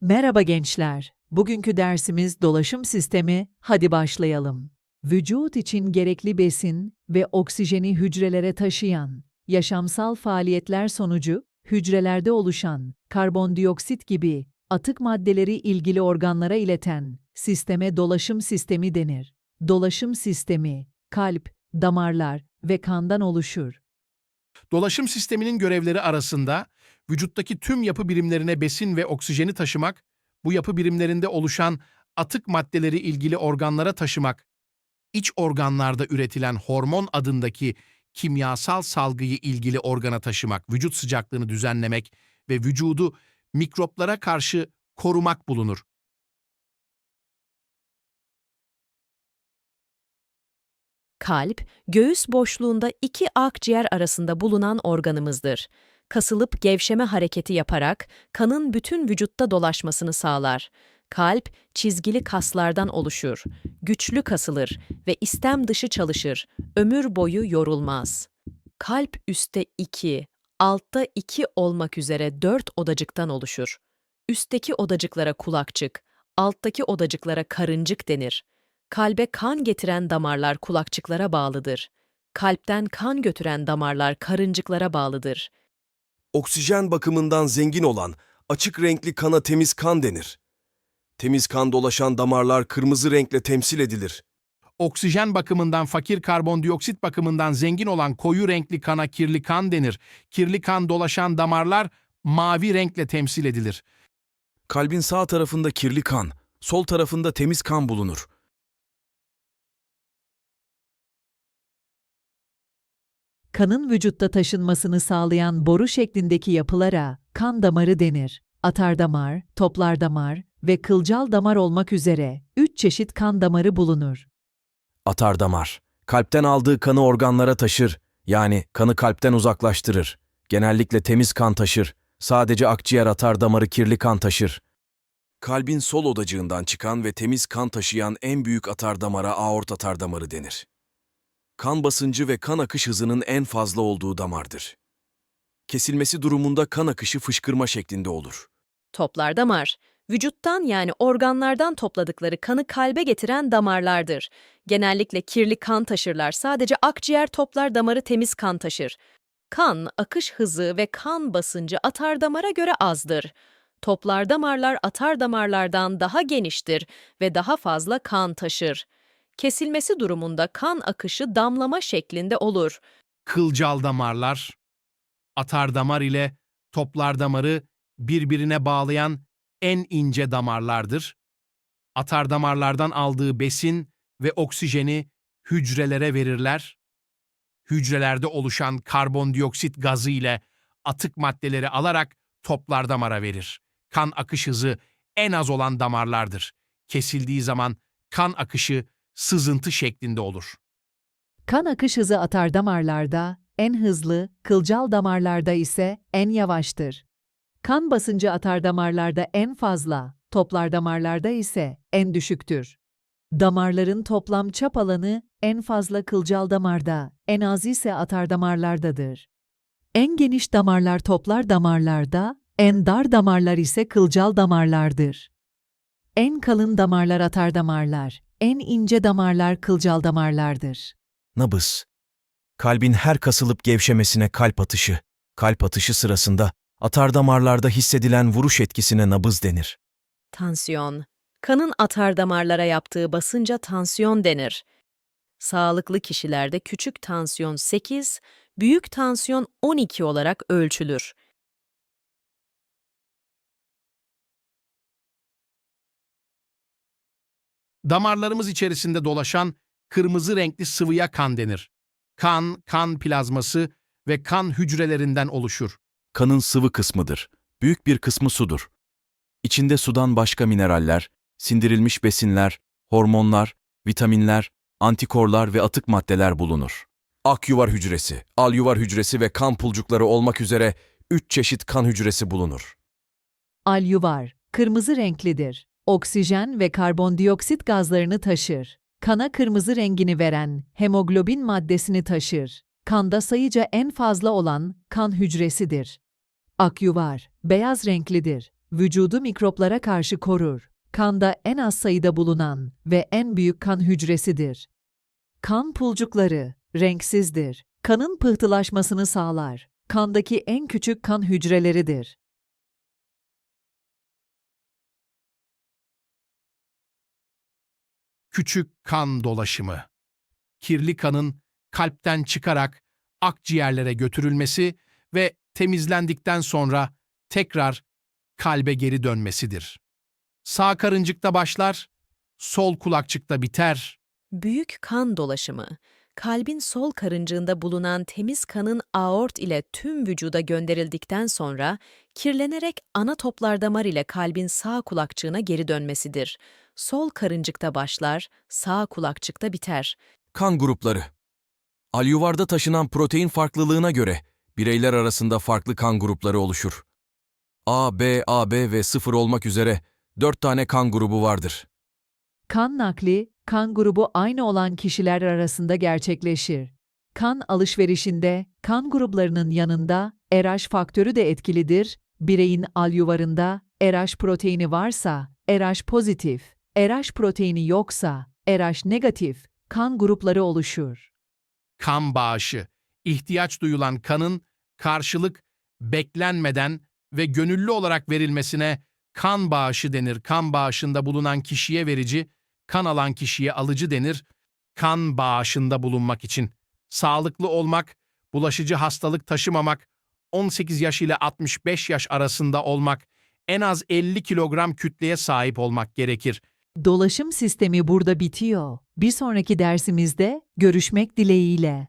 Merhaba gençler. Bugünkü dersimiz dolaşım sistemi. Hadi başlayalım. Vücut için gerekli besin ve oksijeni hücrelere taşıyan, yaşamsal faaliyetler sonucu hücrelerde oluşan karbondioksit gibi atık maddeleri ilgili organlara ileten sisteme dolaşım sistemi denir. Dolaşım sistemi, kalp, damarlar ve kandan oluşur. Dolaşım sisteminin görevleri arasında vücuttaki tüm yapı birimlerine besin ve oksijeni taşımak, bu yapı birimlerinde oluşan atık maddeleri ilgili organlara taşımak, iç organlarda üretilen hormon adındaki kimyasal salgıyı ilgili organa taşımak, vücut sıcaklığını düzenlemek ve vücudu mikroplara karşı korumak bulunur. Kalp, göğüs boşluğunda iki akciğer arasında bulunan organımızdır. Kasılıp gevşeme hareketi yaparak kanın bütün vücutta dolaşmasını sağlar. Kalp, çizgili kaslardan oluşur. Güçlü kasılır ve istem dışı çalışır. Ömür boyu yorulmaz. Kalp üstte iki, altta iki olmak üzere dört odacıktan oluşur. Üstteki odacıklara kulakçık, alttaki odacıklara karıncık denir. Kalbe kan getiren damarlar kulakçıklara bağlıdır. Kalpten kan götüren damarlar karıncıklara bağlıdır. Oksijen bakımından zengin olan açık renkli kana temiz kan denir. Temiz kan dolaşan damarlar kırmızı renkle temsil edilir. Oksijen bakımından fakir karbondioksit bakımından zengin olan koyu renkli kana kirli kan denir. Kirli kan dolaşan damarlar mavi renkle temsil edilir. Kalbin sağ tarafında kirli kan, sol tarafında temiz kan bulunur. Kanın vücutta taşınmasını sağlayan boru şeklindeki yapılara kan damarı denir. Atardamar, toplardamar ve kılcal damar olmak üzere üç çeşit kan damarı bulunur. Atardamar, kalpten aldığı kanı organlara taşır, yani kanı kalpten uzaklaştırır. Genellikle temiz kan taşır, sadece akciğer atardamarı kirli kan taşır. Kalbin sol odacığından çıkan ve temiz kan taşıyan en büyük atardamara aort atardamarı denir. Kan basıncı ve kan akış hızının en fazla olduğu damardır. Kesilmesi durumunda kan akışı fışkırma şeklinde olur. Toplar damar, vücuttan yani organlardan topladıkları kanı kalbe getiren damarlardır. Genellikle kirli kan taşırlar. Sadece akciğer toplar damarı temiz kan taşır. Kan, akış hızı ve kan basıncı atar damara göre azdır. Toplar damarlar atar damarlardan daha geniştir ve daha fazla kan taşır. Kesilmesi durumunda kan akışı damlama şeklinde olur. kılcal damarlar, atar damar ile toplar damarı birbirine bağlayan en ince damarlardır. Atar damarlardan aldığı besin ve oksijeni hücrelere verirler. Hücrelerde oluşan karbondioksit gazı ile atık maddeleri alarak toplar damara verir. Kan akış hızı en az olan damarlardır. Kesildiği zaman kan akışı sızıntı şeklinde olur. Kan akış hızı atardamarlarda en hızlı, kılcal damarlarda ise en yavaştır. Kan basıncı atardamarlarda en fazla, toplar damarlarda ise en düşüktür. Damarların toplam çap alanı en fazla kılcal damarda, en az ise atardamarlardadır. En geniş damarlar toplar damarlarda, en dar damarlar ise kılcal damarlardır. En kalın damarlar atardamarlar, en ince damarlar kılcal damarlardır. Nabız. Kalbin her kasılıp gevşemesine kalp atışı, kalp atışı sırasında atardamarlarda hissedilen vuruş etkisine nabız denir. Tansiyon. Kanın atar damarlara yaptığı basınca tansiyon denir. Sağlıklı kişilerde küçük tansiyon 8, büyük tansiyon 12 olarak ölçülür. Damarlarımız içerisinde dolaşan kırmızı renkli sıvıya kan denir. Kan, kan plazması ve kan hücrelerinden oluşur. Kanın sıvı kısmıdır. Büyük bir kısmı sudur. İçinde sudan başka mineraller, sindirilmiş besinler, hormonlar, vitaminler, antikorlar ve atık maddeler bulunur. Akyuvar hücresi, alyuvar hücresi ve kan pulcukları olmak üzere üç çeşit kan hücresi bulunur. Alyuvar, kırmızı renklidir. Oksijen ve karbondioksit gazlarını taşır. Kana kırmızı rengini veren hemoglobin maddesini taşır. Kanda sayıca en fazla olan kan hücresidir. Akyuvar, beyaz renklidir. vücudu mikroplara karşı korur. Kanda en az sayıda bulunan ve en büyük kan hücresidir. Kan pulcukları renksizdir. Kanın pıhtılaşmasını sağlar. Kandaki en küçük kan hücreleridir. Küçük kan dolaşımı. Kirli kanın kalpten çıkarak akciğerlere götürülmesi ve temizlendikten sonra tekrar kalbe geri dönmesidir. Sağ karıncıkta başlar, sol kulakçıkta biter. Büyük kan dolaşımı, kalbin sol karıncığında bulunan temiz kanın aort ile tüm vücuda gönderildikten sonra kirlenerek ana toplar damar ile kalbin sağ kulakçığına geri dönmesidir. Sol karıncıkta başlar, sağ kulakçıkta biter. Kan grupları. Alüvarda taşınan protein farklılığına göre bireyler arasında farklı kan grupları oluşur. A, B, AB ve 0 olmak üzere 4 tane kan grubu vardır. Kan nakli, kan grubu aynı olan kişiler arasında gerçekleşir. Kan alışverişinde kan gruplarının yanında RH faktörü de etkilidir. Bireyin alüvarında RH proteini varsa RH pozitif, RH proteini yoksa RH negatif kan grupları oluşur. Kan bağışı, ihtiyaç duyulan kanın karşılık beklenmeden ve gönüllü olarak verilmesine kan bağışı denir. Kan bağışında bulunan kişiye verici, kan alan kişiye alıcı denir. Kan bağışında bulunmak için sağlıklı olmak, bulaşıcı hastalık taşımamak, 18 yaş ile 65 yaş arasında olmak, en az 50 kilogram kütleye sahip olmak gerekir. Dolaşım sistemi burada bitiyor. Bir sonraki dersimizde görüşmek dileğiyle.